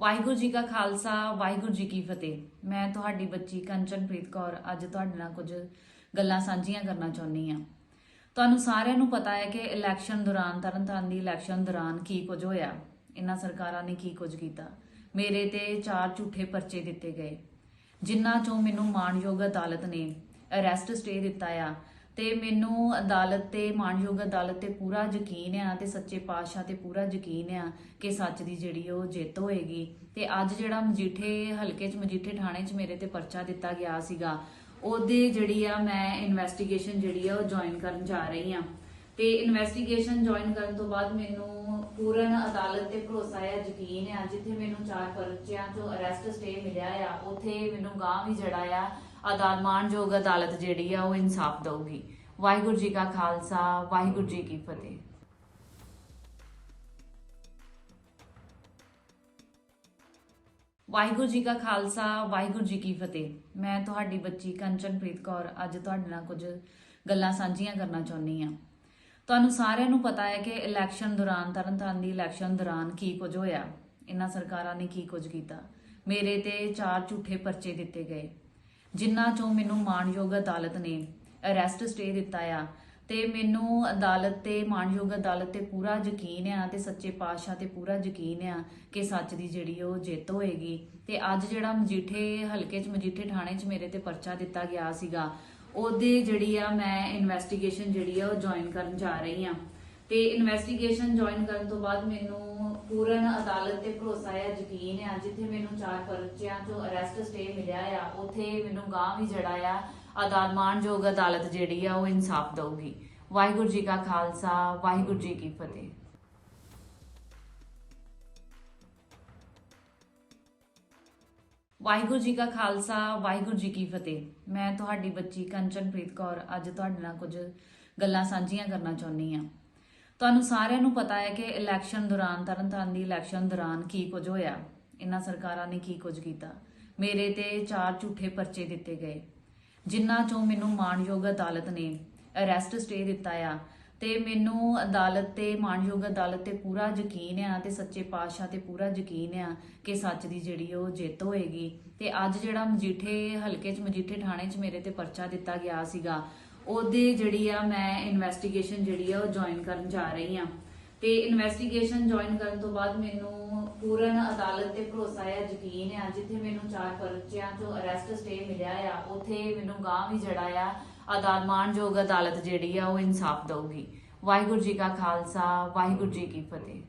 ਵਾਹਿਗੁਰੂ ਜੀ ਕਾ ਖਾਲਸਾ, ਵਾਹਿਗੁਰੂ ਜੀ ਕੀ ਫਤਿਹ। ਮੈਂ ਤੁਹਾਡੀ ਬੱਚੀ ਕੰਚਨਪ੍ਰੀਤ ਕੌਰ ਅੱਜ ਤੁਹਾਡੇ ਨਾਲ ਕੁਝ ਗੱਲਾਂ ਸਾਂਝੀਆਂ ਕਰਨਾ ਚਾਹੁੰਦੀ ਹਾਂ। ਤੁਹਾਨੂੰ ਸਾਰਿਆਂ ਨੂੰ ਪਤਾ ਹੈ ਕਿ ਇਲੈਕਸ਼ਨ ਦੌਰਾਨ, ਤਰਨਤਾਰਨ ਦੀ ਇਲੈਕਸ਼ਨ ਦੌਰਾਨ ਕੀ ਕੁਝ ਹੋਇਆ। ਇਹਨਾਂ ਸਰਕਾਰਾਂ ਨੇ ਕੀ ਕੁਝ ਕੀਤਾ। ਮੇਰੇ ਤੇ ਚਾਰ ਝੂਠੇ ਪਰਚੇ ਦਿੱਤੇ ਗਏ। ਜਿਨ੍ਹਾਂ ਚੋਂ ਮੈਨੂੰ ਮਾਣਯੋਗ ਅਦਾਲਤ ਨੇ ਅਰੈਸਟ ਸਟੇ ਦਿੱਤਾ ਆ। ਤੇ ਮੈਨੂੰ ਅਦਾਲਤ ਤੇ, ਮਾਨਯੋਗ ਅਦਾਲਤ ਤੇ ਪੂਰਾ ਯਕੀਨ ਆ ਤੇ ਸੱਚੇ ਪਾਤਸ਼ਾਹ ਤੇ ਪੂਰਾ ਯਕੀਨ ਆ ਕਿ ਸੱਚ ਦੀ ਜਿਹੜੀ ਉਹ ਜਿੱਤ ਹੋਏਗੀ। ਤੇ ਅੱਜ ਜਿਹੜਾ ਮਜੀਠੇ ਹਲਕੇ 'ਚ, ਮਜੀਠੇ ਥਾਣੇ 'ਚ ਮੇਰੇ ਤੇ ਪਰਚਾ ਦਿੱਤਾ ਗਿਆ ਸੀਗਾ, ਉਹਦੇ ਜਿਹੜੀ ਆ ਮੈਂ ਇਨਵੈਸਟੀਗੇਸ਼ਨ ਜਿਹੜੀ ਆ ਉਹ ਜੁਆਇਨ ਕਰਨ ਜਾ ਰਹੀ ਆ। ਤੇ ਇਨਵੈਸਟੀਗੇਸ਼ਨ ਜੁਆਇਨ ਕਰਨ ਤੋਂ ਬਾਅਦ ਮੈਨੂੰ ਪੂਰਨ ਅਦਾਲਤ ਤੇ ਭਰੋਸਾ ਆ, ਯਕੀਨ ਆ, ਜਿੱਥੇ ਮੈਨੂੰ ਚਾਰ ਪਰਚਿਆਂ ਤੋਂ ਅਰੈਸਟ ਸਟੇ ਮਿਲਿਆ ਆ, ਉਥੇ ਮੈਨੂੰ ਗਾਂ ਵੀ ਜੜਾ ਆ ਅਦਾਲਤ ਮਾਣਯੋਗ ਅਦਾਲਤ ਜਿਹੜੀ ਆ ਉਹ ਇਨਸਾਫ ਦਊਗੀ। ਵਾਹਿਗੁਰੂ ਜੀ ਕਾ ਖਾਲਸਾ, ਵਾਹਿਗੁਰੂ ਜੀ ਕੀ ਫਤਿਹ। ਵਾਹਿਗੁਰੂ ਜੀ ਕਾ ਖਾਲਸਾ, ਵਾਹਿਗੁਰੂ ਜੀ ਕੀ ਫਤਿਹ। ਮੈਂ ਤੁਹਾਡੀ ਬੱਚੀ ਕੰਚਨਪ੍ਰੀਤ ਕੌਰ ਅੱਜ ਤੁਹਾਡੇ ਨਾਲ ਕੁਝ ਗੱਲਾਂ ਸਾਂਝੀਆਂ ਕਰਨਾ ਚਾਹੁੰਦੀ ਹਾਂ। ਤੁਹਾਨੂੰ ਸਾਰਿਆਂ ਨੂੰ ਪਤਾ ਹੈ ਕਿ ਇਲੈਕਸ਼ਨ ਦੌਰਾਨ, ਤਰਨਤਾਰਨ ਦੀ ਇਲੈਕਸ਼ਨ ਦੌਰਾਨ ਕੀ ਕੁਝ ਹੋਇਆ। ਇਹਨਾਂ ਸਰਕਾਰਾਂ ਨੇ ਕੀ ਕੁਝ ਕੀਤਾ। ਮੇਰੇ ਤੇ ਚਾਰ ਝੂਠੇ ਪਰਚੇ ਦਿੱਤੇ ਗਏ। ਜਿਨ੍ਹਾਂ ਚੋਂ ਮੈਨੂੰ ਮਾਣਯੋਗ ਅਦਾਲਤ ਨੇ ਅਰੈਸਟ ਸਟੇ ਦਿੱਤਾ ਆ ਤੇ ਮੈਨੂੰ ਅਦਾਲਤ ਤੇ ਮਾਣਯੋਗ ਅਦਾਲਤ ਤੇ ਪੂਰਾ ਯਕੀਨ ਆ ਤੇ ਸੱਚੇ ਪਾਤਸ਼ਾਹ ਤੇ ਪੂਰਾ ਯਕੀਨ ਆ ਕਿ ਸੱਚ ਦੀ ਜਿਹੜੀ ਉਹ ਜਿੱਤ ਹੋਏਗੀ। ਤੇ ਅੱਜ ਜਿਹੜਾ ਮਜੀਠੇ, ਹਲਕੇ 'ਚ ਮਜੀਠੇ ਥਾਣੇ 'ਚ ਮੇਰੇ ਤੇ ਪਰਚਾ ਦਿੱਤਾ ਗਿਆ ਸੀਗਾ, ਉਹਦੇ ਜਿਹੜੀ ਆ ਮੈਂ ਇਨਵੈਸਟੀਗੇਸ਼ਨ ਜਿਹੜੀ ਆ ਉਹ ਜੁਆਇਨ ਕਰਨ ਜਾ ਰਹੀ ਆ। ਤੇ ਇਨਵੈਸਟੀਗੇਸ਼ਨ ਜੁਆਇਨ ਕਰਨ ਤੋਂ ਬਾਅਦ ਮੈਨੂੰ ਪੂਰਨ ਅਦਾਲਤ ਤੇ ਭਰੋਸਾ ਆ ਯਕੀਨ ਆ ਜਿੱਥੇ ਮੈਨੂੰ ਚਾਰ ਪਰਚਿਆਂ ਤੋਂ ਅਰੈਸਟ ਸਟੇ ਮਿਲਿਆ ਆ, ਉਥੇ ਮੈਨੂੰ ਗਾਂ ਵੀ ਜੜਾ ਆ। ਅਦਾਲਤ ਮਾਣਯੋਗ ਅਦਾਲਤ ਜਿਹੜੀ ਆ, ਉਹ ਇਨਸਾਫ ਦਊਗੀ। ਵਾਹਿਗੁਰੂ ਜੀ ਕਾ ਖਾਲਸਾ, ਵਾਹਿਗੁਰੂ ਜੀ ਕੀ ਫਤਿਹ। ਵਾਹਿਗੁਰੂ ਜੀ ਕਾ ਖਾਲਸਾ, ਵਾਹਿਗੁਰੂ ਜੀ ਕੀ ਫਤਿਹ। ਮੈਂ ਤੁਹਾਡੀ ਬੱਚੀ ਕੰਚਨਪ੍ਰੀਤ ਕੌਰ, ਅੱਜ ਤੁਹਾਡੇ ਨਾਲ ਕੁਝ ਗੱਲਾਂ ਸਾਂਝੀਆਂ ਕਰਨਾ ਚਾਹੁੰਦੀ ਹਾਂ। ਤੁਹਾਨੂੰ ਸਾਰਿਆਂ ਨੂੰ ਪਤਾ ਹੈ ਕਿ ਇਲੈਕਸ਼ਨ ਦੌਰਾਨ, ਤਰਨਤਾਰਨ ਦੀ ਇਲੈਕਸ਼ਨ ਦੌਰਾਨ ਕੀ ਕੁਝ ਹੋਇਆ? ਇਹਨਾਂ ਸਰਕਾਰਾਂ ਨੇ ਕੀ ਕੁਝ ਕੀਤਾ? ਮੇਰੇ ਤੇ ਚਾਰ ਝੂਠੇ ਪਰਚੇ ਦਿੱਤੇ ਗਏ, ਜਿਨ੍ਹਾਂ ਚੋਂ ਮੈਨੂੰ ਮਾਣਯੋਗ ਅਦਾਲਤ ਨੇ ਅਰੈਸਟ ਸਟੇ ਦਿੱਤਾ ਆ ਤੇ ਮੈਨੂੰ ਅਦਾਲਤ ਤੇ, ਮਾਣਯੋਗ ਅਦਾਲਤ ਤੇ ਪੂਰਾ ਯਕੀਨ ਆ ਤੇ ਸੱਚੇ ਪਾਤਸ਼ਾਹ ਤੇ ਪੂਰਾ ਯਕੀਨ ਆ ਕਿ ਸੱਚ ਦੀ ਜਿਹੜੀ ਉਹ ਜਿੱਤ ਹੋਏਗੀ। ਤੇ ਅੱਜ ਜਿਹੜਾ ਮਜੀਠੇ, ਹਲਕੇ 'ਚ ਮਜੀਠੇ ਥਾਣੇ 'ਚ ਮੇਰੇ ਤੇ ਪਰਚਾ ਦਿੱਤਾ ਗਿਆ ਸੀਗਾ ਉਹਦੇ ਜਿਹੜੀ ਆ ਮੈਂ ਇਨਵੈਸਟੀਗੇਸ਼ਨ ਜਿਹੜੀ ਆ ਉਹ ਜੁਆਇਨ ਕਰਨ ਜਾ ਰਹੀ ਆ। ਤੇ ਇਨਵੈਸਟੀਗੇਸ਼ਨ ਜੁਆਇਨ ਕਰਨ ਤੋਂ ਬਾਅਦ ਮੈਨੂੰ ਪੂਰਨ ਅਦਾਲਤ ਤੇ ਭਰੋਸਾ ਆ, ਯਕੀਨ ਆ, ਜਿੱਥੇ ਮੈਨੂੰ ਚਾਰ ਪਰਚਿਆਂ ਤੋਂ ਅਰੈਸਟ ਸਟੇ ਮਿਲਿਆ ਆ, ਉਥੇ ਮੈਨੂੰ ਗਾਂ ਵੀ ਜੜਾ ਆ ਅਦਾਲਤ ਮਾਣਯੋਗ ਅਦਾਲਤ ਜਿਹੜੀ ਆ ਉਹ ਇਨਸਾਫ ਦਊਗੀ। ਵਾਹਿਗੁਰੂ ਜੀ ਕਾ ਖਾਲਸਾ, ਵਾਹਿਗੁਰੂ ਜੀ ਕੀ ਫਤਿਹ।